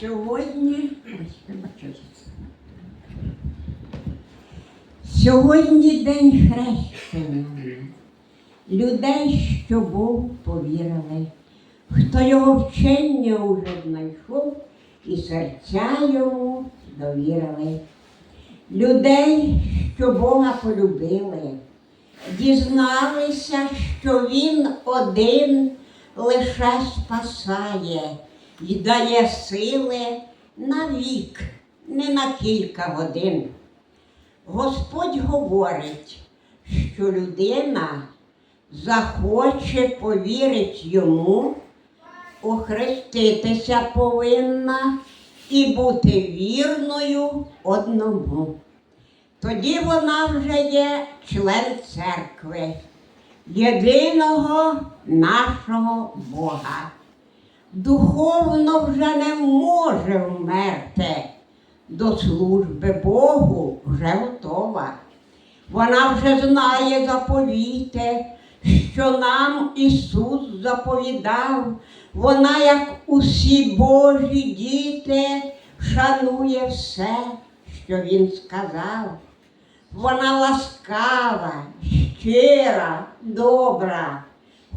Сьогодні. Сьогодні день хрещення. Людей, що Бог повірили, хто його вчення уже знайшов і серця йому довірили. Людей, що Бога полюбили, дізналися, що Він один лише спасає і дає сили на вік, не на кілька годин. Господь говорить, що людина захоче повірить йому, охреститися повинна і бути вірною одному. Тоді вона вже є член церкви, єдиного нашого Бога. Духовно вже не може вмерти, до служби Богу вже готова. Вона вже знає заповіти, що нам Ісус заповідав. Вона, як усі Божі діти, шанує все, що Він сказав. Вона ласкава, щира, добра,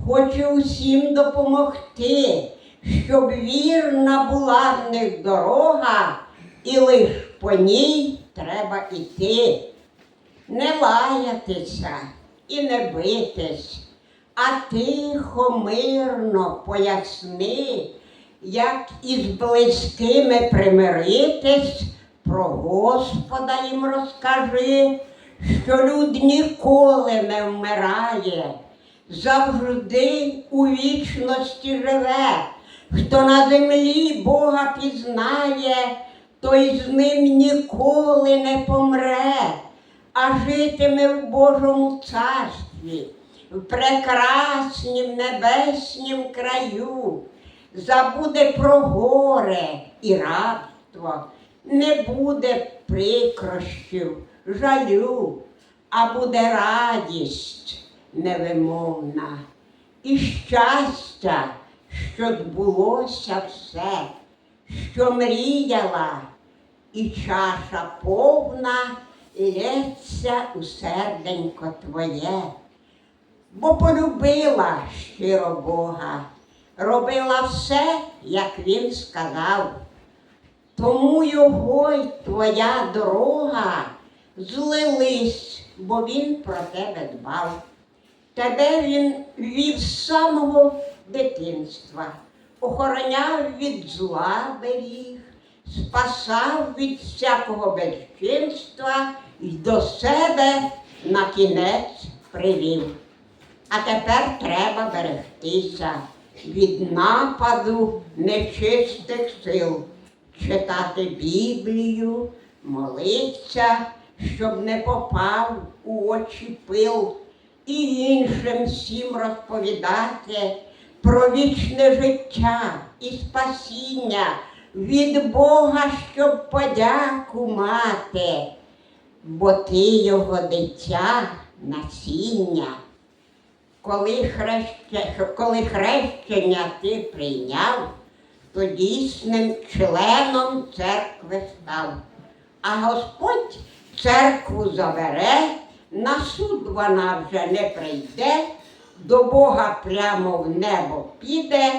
хоче усім допомогти, щоб вірна була в них дорога, і лиш по ній треба іти. Не лаятися і не битись, а тихо, мирно поясни, як із близькими примиритись, про Господа їм розкажи, що люд ніколи не вмирає, завжди у вічності живе. Хто на землі Бога пізнає, той з ним ніколи не помре, а житиме в Божому царстві, в прекраснім небеснім краю, забуде про горе і рабство, не буде прикрощів, жалю, а буде радість невимовна. І щастя, що збулося все, що мріяла, і чаша повна лється у серденько твоє, бо полюбила щиро Бога, робила все, як він сказав. Тому його й твоя дорога злились, бо він про тебе дбав. Тебе він вів самого дитинства, охороняв від зла беріг, спасав від всякого безчинства і до себе на кінець привів. А тепер треба берегтися від нападу нечистих сил, читати Біблію, молитися, щоб не попав у очі пил, і іншим всім розповідати про вічне життя і спасіння від Бога, щоб подяку мати, бо ти його дитя, насіння. Коли, хреще, коли хрещення ти прийняв, то дійсним членом церкви став. А Господь церкву забере, на суд вона вже не прийде, до Бога прямо в небо піде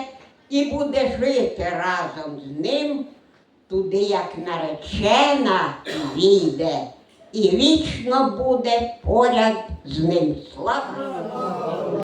і буде жити разом з ним, туди, як наречена, війде, і вічно буде поряд з ним. Слава!